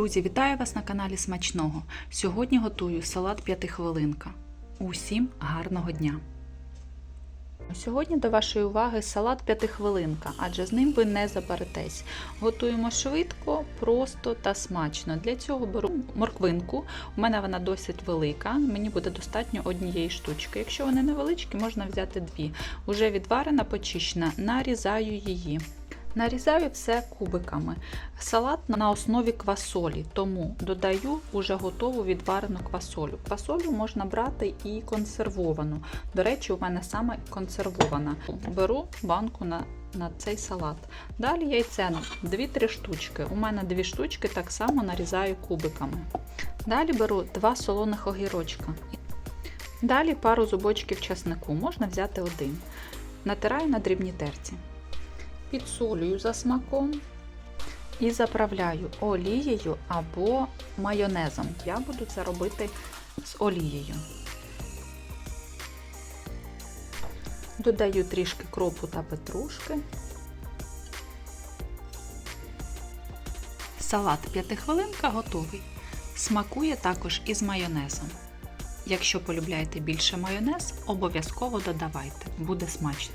Друзі, вітаю вас на каналі Смачного. Сьогодні готую салат п'ятихвилинка. Усім гарного дня! Сьогодні до вашої уваги салат п'ятихвилинка, адже з ним ви не заберетесь. Готуємо швидко, просто та смачно. Для цього беру морквинку. У мене вона досить велика, мені буде достатньо однієї штучки. Якщо вони невеличкі, можна взяти дві. Уже відварена, почищена, нарізаю її. Нарізаю все кубиками. Салат на основі квасолі, тому додаю уже готову відварену квасолю. Квасолю можна брати і консервовану. До речі, у мене саме консервована. Беру банку на на цей салат. Далі яйце 2-3 штучки. У мене 2 штучки так само нарізаю кубиками. Далі беру 2 солоних огірочка. Далі пару зубочків часнику, можна взяти один. Натираю на дрібній терці підсолюю за смаком і заправляю олією або майонезом. Я буду це робити з олією. Додаю трішки кропу та петрушки. Салат п'ятихвилинка готовий. Смакує також із майонезом. Якщо полюбляєте більше майонез, обов'язково додавайте, буде смачно.